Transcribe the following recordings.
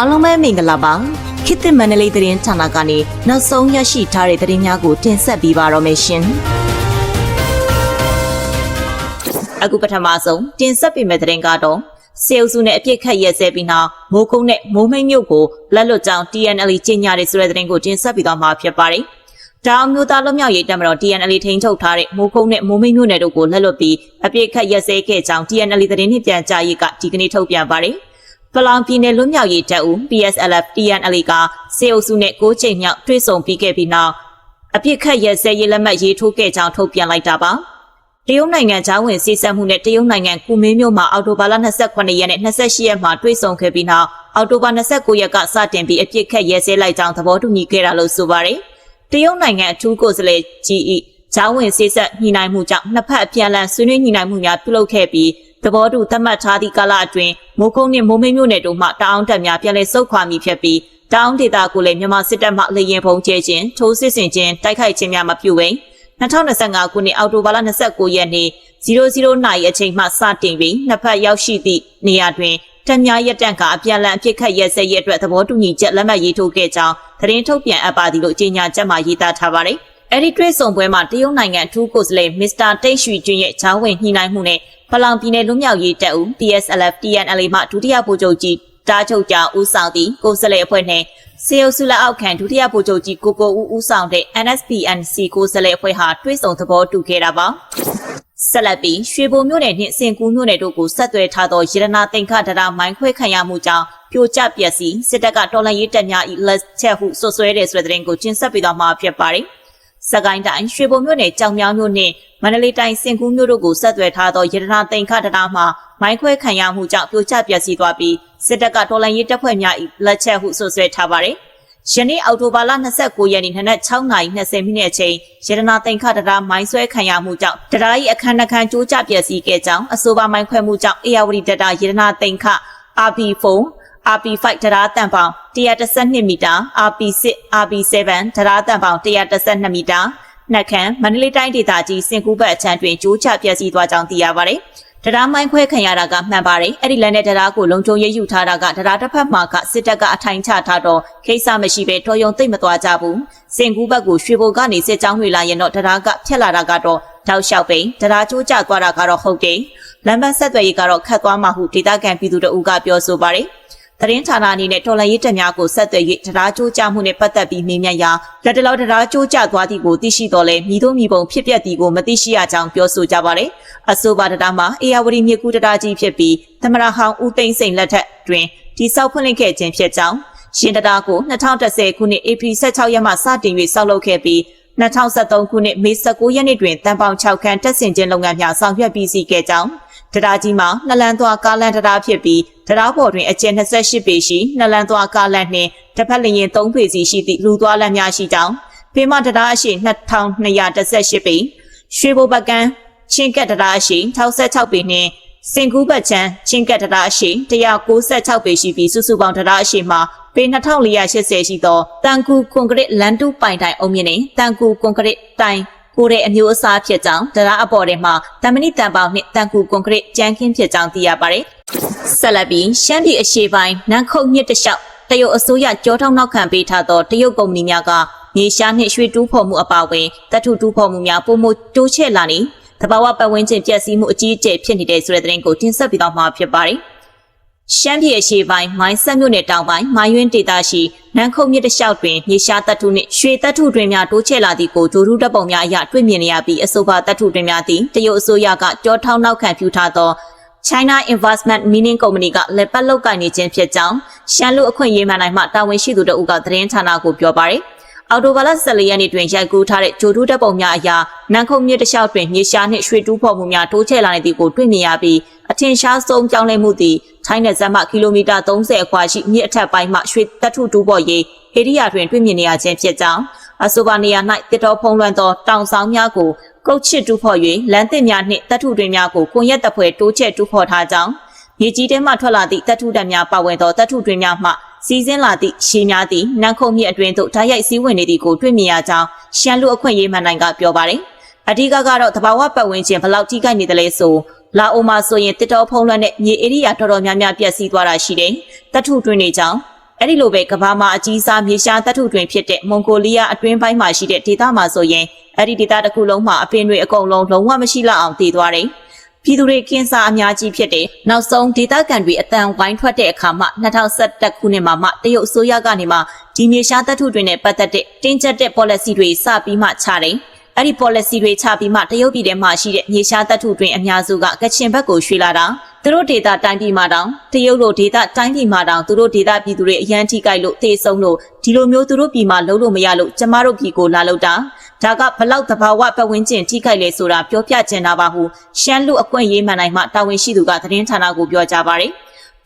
အားလုံးပဲမင်္ဂလာပါခေတ်သစ်မန္တလေးသတင်းဌာနကနေနောက်ဆုံးရရှိထားတဲ့သတင်းများကိုတင်ဆက်ပေးပါတော့မယ်ရှင်အခုပထမဆုံးတင်ဆက်ပေးမယ့်သတင်းကတော့စေအုပ်စုနဲ့အပြစ်ခတ်ရဲစဲပြီးနောက်မိုးကုန်းနဲ့မိုးမိတ်မြို့ကိုလက်လွတ်ကြောင်း TNL ကြီးညာတဲ့ဆိုတဲ့သတင်းကိုတင်ဆက်ပေးသွားမှာဖြစ်ပါတယ်။တောင်မျိုးသားလွတ်မြောက်ရေးတပ်မတော် TNL ထိန်းချုပ်ထားတဲ့မိုးကုန်းနဲ့မိုးမိတ်မြို့နယ်တို့ကိုလက်လွတ်ပြီးအပြစ်ခတ်ရဲစဲခဲ့ကြောင်း TNL သတင်းနှင့်ပြန်ကြားရေးကဒီကနေ့ထုတ်ပြန်ပါတယ်။ ပလောင်ပြည်နယ်လွတ်မြောက်ရေးတပ်ဦး PSLF TNL ကစေအုပ်စုနဲ့၉ချိန်မြောက်တွေ့ဆုံပြီးခဲ့ပြီးနောက်အပြစ်ခတ်ရဲစဲရေးလက်မှတ်ရေးထိုးခဲ့ကြောင်းထုတ်ပြန်လိုက်တာပါ။တရုတ်နိုင်ငံဂျာဝင်စီစက်မှုနဲ့တရုတ်နိုင်ငံကူမင်းမြို့မှာအော်တိုဘာလ28ရက်နဲ့28ရက်မှာတွေ့ဆုံခဲ့ပြီးနောက်အော်တိုဘာ29ရက်ကစတင်ပြီးအပြစ်ခတ်ရဲစဲလိုက်ကြောင်းသဘောတူညီခဲ့တာလို့ဆိုပါတယ်။တရုတ်နိုင်ငံအထူးကိုယ်စားလှယ်ကြီးဤဂျာဝင်စီစက်ညှိနှိုင်းမှုကြောင့်နှစ်ဖက်အပြန်အလှန်ဆွေးနွေးညှိနှိုင်းမှုများပြုလုပ်ခဲ့ပြီး သဘောတူသတ်မှတ်ထားသည့်ကာလအတွင်းမိုးကုန်းနှင့်မိုးမိတ်မြို့နယ်တို့မှတအောင်တက်များပြန်လည်ဆုတ်ခွာမိဖြစ်ပြီးတောင်ဒေသကိုလည်းမြန်မာစစ်တပ်မှလေရင်ဖုံးကျဲခြင်းထိုးစစ်ဆင်ခြင်းတိုက်ခိုက်ခြင်းများမပြုဝေ2025ခုနှစ်အောက်တိုဘာလ29ရက်နေ့00နာရီအချိန်မှစတင်ပြီးနှစ်ဖက်ရောက်ရှိသည့်နေရာတွင်တံများရက်တန့်ကအပြန်အလှန်အဖြစ်ခတ်ရဲစဲရဲအတွက်သဘောတူညီချက်လက်မှတ်ရေးထိုးခဲ့ကြောင်းသတင်းထုတ်ပြန်အပ်ပါသည်လို့ကြေညာချက်မှာရေးသားထားပါတယ်။အဲဒီတွေ့ဆုံပွဲမှာတရုတ်နိုင်ငံအထူးကိုယ်စားလှယ်မစ္စတာတိတ်ရွှေကျွန်းရဲ့ဂျားဝင်ညှိနှိုင်းမှုနဲ့ ဖလောင်ပြည်နယ်လူမျိုးရေးတပ်ဦး PSLF TNL မှဒုတိယဗိုလ်ချုပ်ကြီးတားချုပ်ကြဦးဆောင်သည့်ကိုယ်စားလှယ်အဖွဲ့နှင့်စေအုပ်စုလက်အောက်ခံဒုတိယဗိုလ်ချုပ်ကြီးကိုကိုဦးဦးဆောင်တဲ့ NSPNC ကိုယ်စားလှယ်အဖွဲ့ဟာတွဲဆောင်သဘောတူခဲ့တာပါဆက်လက်ပြီးရွှေဘုံမြို့နယ်နှင့်စင်ကူးမြို့နယ်တို့ကိုဆက်သွယ်ထားသောရတနာသိန်ခဒရာမိုင်းခွဲခံရမှုကြောင့်ပြိုကျပျက်စီးစစ်တပ်ကတော်လှန်ရေးတပ်များ၏လက်ချက်ဟုဆွဆွဲတဲ့ဆိုတဲ့တဲ့ရင်ကိုကျင်းဆက်ပြီးတော့မှာဖြစ်ပါတယ် စကိုင်းတိုင်းရွှေဘုံမြို့နယ်ကြောင်မြောင်းမြို့နှင့်မန္တလေးတိုင်းစင်ကူးမြို့တို့ကိုဆက်သွယ်ထားသောရတနာသိန်ခဒရာမှမိုင်းခွဲခံရမှုကြောင့်ပြိုကျပျက်စီးသွားပြီးစစ်တပ်ကတော်လှန်ရေးတပ်ဖွဲ့များ၏လက်ချက်ဟုဆွဆွဲထားပါတယ်။ယနေ့အောက်တိုဘာလ29ရက်နေ့နနက်6:20မိနစ်အချိန်ရတနာသိန်ခတရာမိုင်းဆွဲခံရမှုကြောင့်တရား၏အခမ်းအနားကျိုးကျပျက်စီးခဲ့ကြောင်းအဆိုပါမိုင်းခွဲမှုကြောင့်အေယာဝတီတတာရတနာသိန်ခ RP4 RP5 တရားတန်ပေါင် 112မီတာ RP6 RP7 တရားတန်ပေါင်112မီတာနှက်ခမ်းမန္တလေးတိုင်းဒေသကြီးစင်ကူးဘက်အချမ်းတွင်ကျိုးချပျက်စီးသွားကြောင်းသိရပါတယ်။တရားမိုင်းခွဲခံရတာကမှန်ပါတယ်အဲ့ဒီလက်နဲ့တရားကိုလုံခြုံရေးယူထားတာကတရားတစ်ဖက်မှာကစစ်တပ်ကအထိုင်ချထားတော့ခိစ္စမရှိပဲတော်ယုံသိမ့်မသွားကြဘူးစင်ကူးဘက်ကိုရွှေဘိုကနေစစ်ကြောင်းတွေလာရင်တော့တရားကဖြက်လာတာကတော့တောက်လျှောက်ပိန်တရားကျိုးကျသွားတာကတော့ဟုတ်တယ်လမ်းပန်းဆက်သွယ်ရေးကတော့ခတ်သွားမှဟုဒေသခံပြည်သူတို့ကပြောဆိုပါတယ် သတင်းဌာနအနေနဲ့တော်လှန်ရေးတပ်များကိုဆက်သွယ်၍တရားကြိုးကြမှုနဲ့ပတ်သက်ပြီးမေးမြန်းရာလက်တလောတရားကြိုးကြသွားသည်ကိုသိရှိတော်လဲမိတို့မိဘုံဖြစ်ပျက်သည်ကိုမသိရှိရကြောင်းပြောဆိုကြပါတယ်။အဆိုပါတရားမှာအေယာဝတီမြစ်ကူးတရားကြီးဖြစ်ပြီးသမရဟောင်းဦးသိန်းစိန်လက်ထက်တွင်တိစောက်ဖွင့်လှစ်ခဲ့ခြင်းဖြစ်ကြောင်းရှင်တရားကို2010ခုနှစ်ဧပြီ16ရက်မှစတင်၍ဆောက်လုပ်ခဲ့ပြီး2023ခုနှစ်မေ19ရက်နေ့တွင်တန်ပေါင်6ခန်းတက်ဆင်ခြင်းလုပ်ငန်းများဆောင်ရွက်ပြီးစီးခဲ့ကြောင်း တရားကြီးမှာနှလန်းသွားကားလန်တရားဖြစ်ပြီးတရားပေါ်တွင်အကျဉ်28ပေရှိနှလန်းသွားကားလန်နှင့်တစ်ဖက်လျင်3ပေစီရှိသည့်လူသွားလမ်းများရှိကြောင်းဖေမတရားအရှိ2218ပေရွှေဘိုပကံချင်းကက်တရားအရှိ66ပေနှင့်စင်ကူးဘတ်ချမ်းချင်းကက်တရားအရှိ196ပေရှိပြီးစုစုပေါင်းတရားအရှိမှာပေ2480ရှိသောတန်ကူကွန်ကရစ်လန်တူပိုင်တိုင်အုံမြင့်နှင့်တန်ကူကွန်ကရစ်တိုင် ကိုတဲ့အမျိုးအစားဖြစ်ကြောင်းတရားအပေါ်ထဲမှာတမဏိတန်ပေါင်းနှင့်တန်ကူကွန်ကရစ်ကြမ်းခင်းဖြစ်ကြောင်းသိရပါတယ်။ဆက်လက်ပြီးရှမ်းပြည်အရှေ့ပိုင်းနန်းခုတ်မြစ်တလျှောက်တရုတ်အစိုးရကြောထောက်နောက်ခံပေးထားသောတရုတ်ကုမ္ပဏီများကမြေရှားနှင့်ရွှေတူးဖော်မှုအပါအဝင်တပ်ထုတူးဖော်မှုများပုံမှုတိုးချဲ့လာနေတဘာဝပတ်ဝန်းကျင်ပျက်စီးမှုအကြီးအကျယ်ဖြစ်နေတဲ့ဆိုတဲ့သတင်းကိုတင်ဆက်ပေးတော့မှာဖြစ်ပါတယ်။ ရှမ်းပြည်အရှေ့ပိုင်းမိုင်းဆက်မြို့နယ်တောင်ပိုင်းမိုင်းယွင်းဒေသရှိနန်းခုတ်မြစ်တလျှောက်တွင်မြေရှားတပ်ထုနှင့်ရွှေတပ်ထုတွင်များတိုးချဲ့လာသည့်ကိုဂျိုရူတပ်ပုံများအရတွေ့မြင်နေရပြီးအဆိုပါတပ်ထုတွင်များသည်တရုတ်အစိုးရကကြောထောင်းနောက်ခံပြုထားသော China Investment Mining Company ကလက်ပတ်လောက်ကင်နေခြင်းဖြစ်ကြောင်းရှမ်းလူအခွင့်အရေးမှန်တိုင်းမှတာဝန်ရှိသူတို့ကသတင်းဌာနကိုပြောပါရယ် အော်တိုဘာလ14ရက်နေ့တွင်ရိုက်ကူးထားတဲ့ဂျိုတူးတပ်ပုံများအရာနန်းခုံမြစ်တစ်လျှောက်တွင်မြေရှားနှင့်ရွှေတူးဖော်မှုများတိုးချဲ့လာနေသည်ကိုတွေ့မြင်ရပြီးအထင်ရှားဆုံးကြောင်းလဲမှုသည်ထိုင်းနယ်စပ်မှကီလိုမီတာ30အကွာရှိမြစ်အထက်ပိုင်းမှရွှေတပ်ထုတူးပေါ်ရေးဧရိယာတွင်တွေ့မြင်နေရခြင်းဖြစ်ကြောင်းအဆိုပါနေရာ၌တစ်တော်ဖုံးလွှမ်းသောတောင်ဆောင်များကိုကုတ်ချစ်တူးဖော်၍လမ်းသစ်များနှင့်တပ်ထုတွင်များကိုကွန်ရက်တပ်ဖွဲ့တိုးချဲ့တူးဖော်ထားကြောင်းမြေကြီးထဲမှထွက်လာသည့်တပ်ထုတပ်များပါဝင်သောတပ်ထုတွင်များမှ စီးစင်းလာသည့်ရှေးများသည့်နန်းခုံမြစ်အတွင်းသို့ဓာတ်ရိုက်စည်းဝင်နေသည်ကိုတွေ့မြင်ရကြောင်းရှမ်းလူအခွင့်အရေးမှန်တိုင်းကပြောပါတယ်။အဓိကကတော့တဘာဝပတ်ဝန်းကျင်ဘလောက်ထိခိုက်နေတယ်လဲဆိုလာအိုမှာဆိုရင်တစ်တော်ဖုံးလွှမ်းတဲ့မြေဧရိယာတော်တော်များများပျက်စီးသွားတာရှိတယ်။တထုတွင်းတွေကြောင့်အဲ့ဒီလိုပဲကမ္ဘာမှာအကြီးစားမြေရှားသတ္ထုတွင်ဖြစ်တဲ့မွန်ဂိုလီးယားအတွင်းပိုင်းမှာရှိတဲ့ဒေသမှာဆိုရင်အဲ့ဒီဒေသတစ်ခုလုံးမှာအပင်တွေအကုန်လုံးလုံးဝမရှိလောက်အောင်တည်သွားတယ်။ ပြည်သူတွေကင်းစားအများကြီးဖြစ်တဲ့နောက်ဆုံးဒေသခံတွေအတန်ဝိုင်းထွက်တဲ့အခါမှ2011ခုနှစ်မှာမှတရုတ်အစိုးရကနေမှဒီမြေရှားသတ္ထုတွေနဲ့ပတ်သက်တဲ့တင်းကျပ်တဲ့ policy တွေစပြီးမှချတယ်။အဲ့ဒီ policy တွေချပြီးမှတရုတ်ပြည်ထဲမှာရှိတဲ့မြေရှားသတ္ထုတွင်အများစုကကချင်ဘက်ကိုရွှေ့လာတာသူတို့ဒေတာတိုင်းပြည်မှာတောင်တရုတ်လိုဒေတာတိုင်းပြည်မှာတောင်သူတို့ဒေတာပြည်သူတွေအရန်ထိကြိုက်လို့တေဆုံးလို့ဒီလိုမျိုးသူတို့ပြည်မှာလုံးလို့မရလို့ကျမတို့ပြည်ကိုလာလို့တာ ဒါကဘလောက်တဘာဝပတ်ဝန်းကျင်ထိခိုက်လဲဆိုတာပြောပြချင်တာပါဟုရှမ်းလူအကွင့်ရေးမှန်နိုင်မှတာဝန်ရှိသူကသတင်းဌာနကိုပြောကြားပါတယ်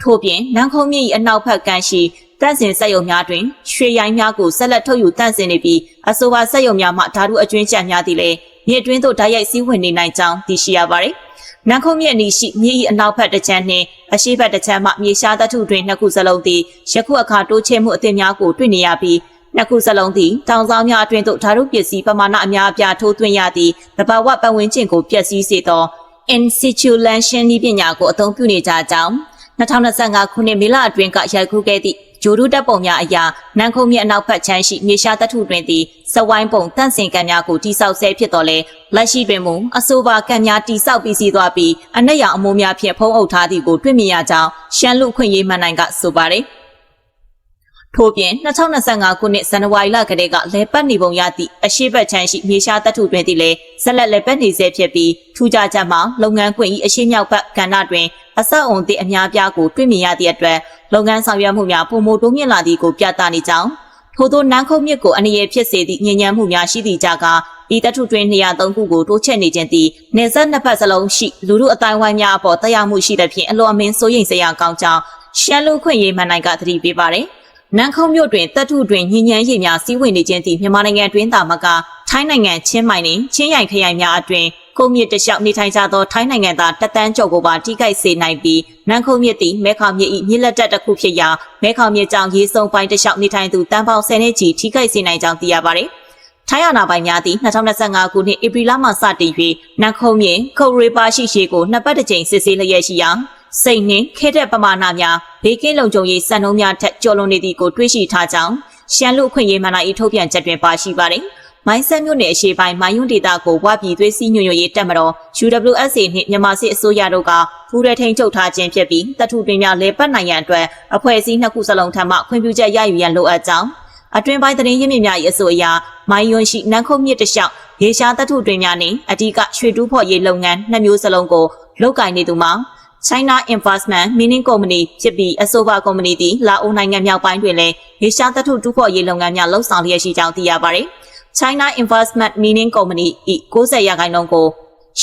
ထို့ပြင်နန်းခုံးမြစ်၏အနောက်ဘက်ကမ်းရှိတန့်စင်စက်ရုံများတွင်ရွှေရိုင်းများကိုဆက်လက်ထုတ်ယူတန့်စင်နေပြီးအဆိုပါစက်ရုံများမှဓာတုအကျွင်းချက်များသည်လည်းမြေတွင်းသို့ဓာတ်ရိုက်စည်းဝင်နေနိုင်ကြောင်းသိရှိရပါတယ်။နန်းခုံးမြစ်အနီးရှိမြေ၏အနောက်ဘက်တစ်ချမ်းနှင့်အရှေ့ဘက်တစ်ချမ်းမှမြေရှားသတ္ထုတွင်နှစ်ခုစလုံးသည်ယခုအခါတိုးချဲ့မှုအသစ်များကိုတွေ့နေရပြီး နှစ်ခုစလုံးသည်တောင်ဆောင်များအတွင်းသို့ဓာတုပစ္စည်းပမာဏအများအပြားထိုးသွင်းရသည့်တဘာဝပတ်ဝန်းကျင်ကိုပျက်စီးစေသော in situ lensing နည်းပညာကိုအသုံးပြုနေကြကြောင်း2025ခုနှစ်မေလအတွင်းကရိုက်ကူးခဲ့သည့်ဂျိုဒူတပ်ပုံများအရာနန်းခုံမြအနောက်ဘက်ချမ်းရှိမြေရှားတပ်ထုတွင်သည်စဝိုင်းပုံတန့်စင်ကံများကိုတိဆောက်ဆဲဖြစ်တော်လဲလက်ရှိတွင်မူအဆိုပါကံများတိဆောက်ပြီးစီးသွားပြီးအနက်ရောင်အမိုးများဖြင့်ဖုံးအုပ်ထားသည်ကိုတွေ့မြင်ရကြောင်းရှမ်းလူခွင့်ရေးမှန်နိုင်ကဆိုပါတယ် ထို့ပြင်2025ခုနှစ်ဇန်နဝါရီလကတည်းကလဲပတ်နေပုံရသည့်အရှိတ်ချမ်းရှိမြေရှားတပ်ထုတွင်သည်လည်းဆက်လက်လဲပတ်နေဆဲဖြစ်ပြီးထူးခြားချက်မှာလုပ်ငန်းခွင်၏အရှိမြောက်ဘက်ကဏ္ဍတွင်အဆောက်အုံသည့်အများပြားကိုတွေ့မြင်ရသည့်အတွက်လုပ်ငန်းဆောင်ရွက်မှုများပုံမတိုးမြင့်လာသည်ကိုပြသနေကြောင်းထို့သောနန်းခုံမြစ်ကိုအနေရဖြစ်စေသည့်ညဉ့်ညမ်းမှုများရှိသည့်ကြကဤတထုတွင်203ခုကိုတိုးချဲ့နေခြင်းသည်နေဆက်နှစ်ဖက်စလုံးရှိလူမှုအတိုင်းဝိုင်းများအပေါ်တက်ရောက်မှုရှိသဖြင့်အလွန်အမင်းစိုးရိမ်စရာကောင်းကြောင်းရှမ်းလူခွင့်ရေးမှန်နိုင်ကသတိပေးပါသည် နန်းခုံမြို့တွင်တပ်ထုတွင်ညဉ့်ညမ်းရည်များစီးဝင်နေခြင်းသည်မြန်မာနိုင်ငံတွင်သာမကထိုင်းနိုင်ငံချင်းမိုင်နှင့်ချင်းရိုင်ခရိုင်များအတွင်ကုန်းမြစ်တလျှောက်နေထိုင်ကြသောထိုင်းနိုင်ငံသားတက်တန်းကျော်ကိုပါထိခိုက်စေနိုင်ပြီးနန်းခုံမြစ်သည်မဲခေါင်မြစ်၏မြစ်လက်တက်တစ်ခုဖြစ်ရာမဲခေါင်မြစ်ကြောင့်ရေစုံပိုင်းတလျှောက်နေထိုင်သူတန်ပေါင်း10နှစ်ချီထိခိုက်စေနိုင်ကြောင်းသိရပါသည်ထိုင်းအာဏာပိုင်များသည်2025ခုနှစ်ဧပြီလမှစတင်၍နန်းခုံမြစ်ခုတ်ရီပါရှိရှိကိုနှစ်ပတ်တစ်ကြိမ်စစ်ဆေးလျက်ရှိရာ စိတ်နှင့်ခဲတဲ့ပမာဏများဘေးကင်းလုံခြုံရေးစံနှုန်းများထက်ကျော်လွန်နေသည်ကိုတွေ့ရှိထားကြောင်းရှမ်းလူအခွင့်ရေးမှန်နာ၏ထုတ်ပြန်ချက်တွင်ပါရှိပါသည်။မိုင်းဆက်မြို့နယ်အရှေ့ပိုင်းမိုင်းယွန်းဒေသကိုဝါပြည်သွေးစည်းညွှန်ရေးတက်မတော် UWSA နှင့်မြန်မာစစ်အစိုးရတို့ကပူးရဲထိန်ချုပ်ထားခြင်းဖြစ်ပြီးတပ်ထုတွင်များလဲပတ်နိုင်ရန်အတွက်အဖွဲ့အစည်းနှစ်ခုစလုံးထံမှခွင့်ပြုချက်ရယူရန်လိုအပ်ကြောင်းအတွင်ပိုင်းသတင်းရင်းမြစ်များ၏အဆိုအရမိုင်းယွန်းရှိနန်းခုတ်မြစ်တလျှောက်ရေရှားတပ်ထုတွင်များနှင့်အဓိကရွှေတူးဖော်ရေးလုပ်ငန်းနှစ်မျိုးစလုံးကိုလုပ်ကိုင်နေသူမှာ China Investment Mining Company ဖြစ်ပြီးအဆိုပါကုမ္ပဏီသည်လာအိုနိုင်ငံမြောက်ပိုင်းတွင်လည်းရေရှားသတ္ထုတူးဖော်ရေးလုပ်ငန်းများလှုပ်ဆောင်လျက်ရှိကြောင်းသိရပါတယ်။ China Investment Mining Company ၏90ရာခိုင်နှုန်းကို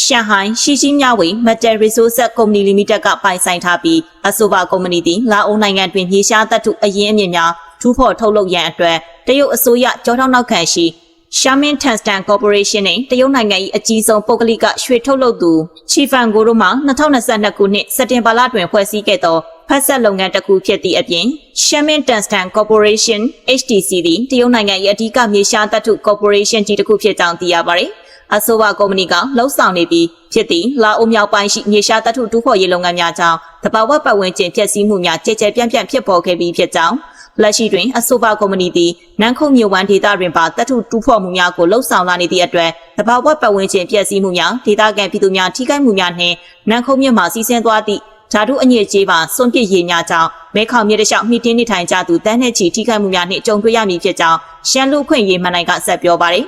ရှန်ဟိုင်းရှီရှီမြဝေ Metal Resources Company Limited ကပိုင်ဆိုင်ထားပြီးအဆိုပါကုမ္ပဏီသည်လာအိုနိုင်ငံတွင်မြေရှားသတ္ထုအရင်းအမြစ်များထူးဖော်ထုတ်လုပ်ရန်အတွက်တရုတ်အစိုးရကြောထောက်နောက်ခံရှိ Shamin Tungsten Corporation နဲ့တရုတ်နိုင်ငံ၏အကြီးဆုံးပုဂ္ဂလိကရွှေထုတ်လုပ်သူ Chifan Go တို့မှ2022ခုနှစ်စက်တင်ဘာလတွင်ဖွဲ့စည်းခဲ့သောဖက်ဆက်လုပ်ငန်းတစ်ခုဖြစ်သည့်အပြင် Shamin Tungsten Corporation HTC သည်တရုတ်နိုင်ငံ၏အဓိကမြေရှားသတ္ထု corporation ကြီးတစ်ခုဖြစ်ကြောင်းသိရပါသည်။အဆိုပါကုမ္ပဏီကလှုပ်ဆောင်နေပြီးဖြစ်သည့်လာအိုမြောက်ပိုင်းရှိမြေရှားသတ္ထုတူးဖော်ရေးလုပ်ငန်းများကြောင့်တဘာဝပတ်ဝန်းကျင်ဖျက်ဆီးမှုများကြဲကြဲပြန့်ပြန့်ဖြစ်ပေါ်ခဲ့ပြီးဖြစ်ကြောင်း လက်ရှိတွင်အဆိုပါကုမ္ပဏီသည်နန်းခုံမြို့ဝမ်းဒေသတွင်ပါတပ်ထုတူးဖော်မှုများကိုလှုပ်ဆောင်လာနေသည့်အတွက်တဘာဝပတ်ဝန်းကျင်ပျက်စီးမှုများဒေသခံပြည်သူများထိခိုက်မှုများနှင့်နန်းခုံမြို့မှစီးဆင်းသွားသည့်ဓာတုအညစ်အကြေးပါစွန့်ပစ်ရည်များကြောင့်မဲခေါင်မြစ်တလျှောက်မိတင်းနေထိုင်ကြသူတန်းနဲ့ချီထိခိုက်မှုများနှင့်ကြုံတွေ့ရမည်ဖြစ်ကြောင်းရှမ်းလူခွင့်ရေးမှန်နိုင်ကဆက်ပြောပါရယ်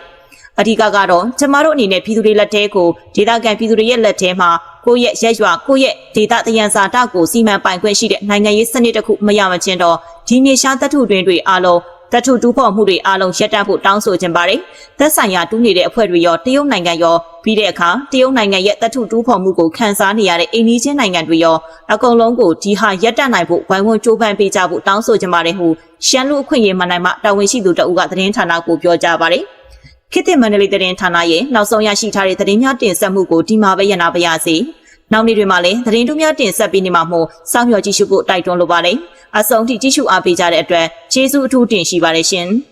အဓိကကတော့ကျမတို့အနေနဲ့ပြည်သူတွေလက်ထဲကိုဒေသခံပြည်သူတွေရဲ့လက်ထဲမှာကိုယ့်ရဲ့ရက်ရွာကိုယ့်ရဲ့ဒေသတယံဇာတကိုစီမံပိုင်ခွင့်ရှိတဲ့နိုင်ငံရေးစနစ်တစ်ခုမရမချင်းတော့ ဒီမြေရှားတထုတွင်တွေအားလုံးတထုတူးဖော်မှုတွေအားလုံးရပ်တန့်ဖို့တောင်းဆိုခြင်းပါတယ်။သက်ဆိုင်ရာတူးနေတဲ့အဖွဲ့တွေရောတရုတ်နိုင်ငံရောပြီးတဲ့အခါတရုတ်နိုင်ငံရဲ့တထုတူးဖော်မှုကိုခန်းစားနေရတဲ့အိန္ဒိချင်းနိုင်ငံတွေရောအကုန်လုံးကိုဒီဟာရပ်တန့်နိုင်ဖို့ဝိုင်းဝန်းကြိုးပမ်းပေးကြဖို့တောင်းဆိုခြင်းပါတယ်ဟုရှမ်းလူအခွင့်အရေးမှနိုင်မှတာဝန်ရှိသူတအုပ်ကသတင်းဌာနကိုပြောကြားပါတယ်။ခေတ်သစ်မန္တလေးသတင်းဌာနရဲ့နောက်ဆုံးရရှိထားတဲ့သတင်းများတင်ဆက်မှုကိုဒီမှာပဲရနာပါရစေ။ နောက်နေ့တွေမှာလည်းသတင်းတူးများတင်ဆက်ပေးနေမှာမို့စောင့်မျှော်ကြည့်ရှုဖို့တိုက်တွန်းလိုပါတယ်။အဆုံးထိကြည့်ရှုအားပေးကြတဲ့အတွက်ကျေးဇူးအထူးတင်ရှိပါတယ်ရှင်။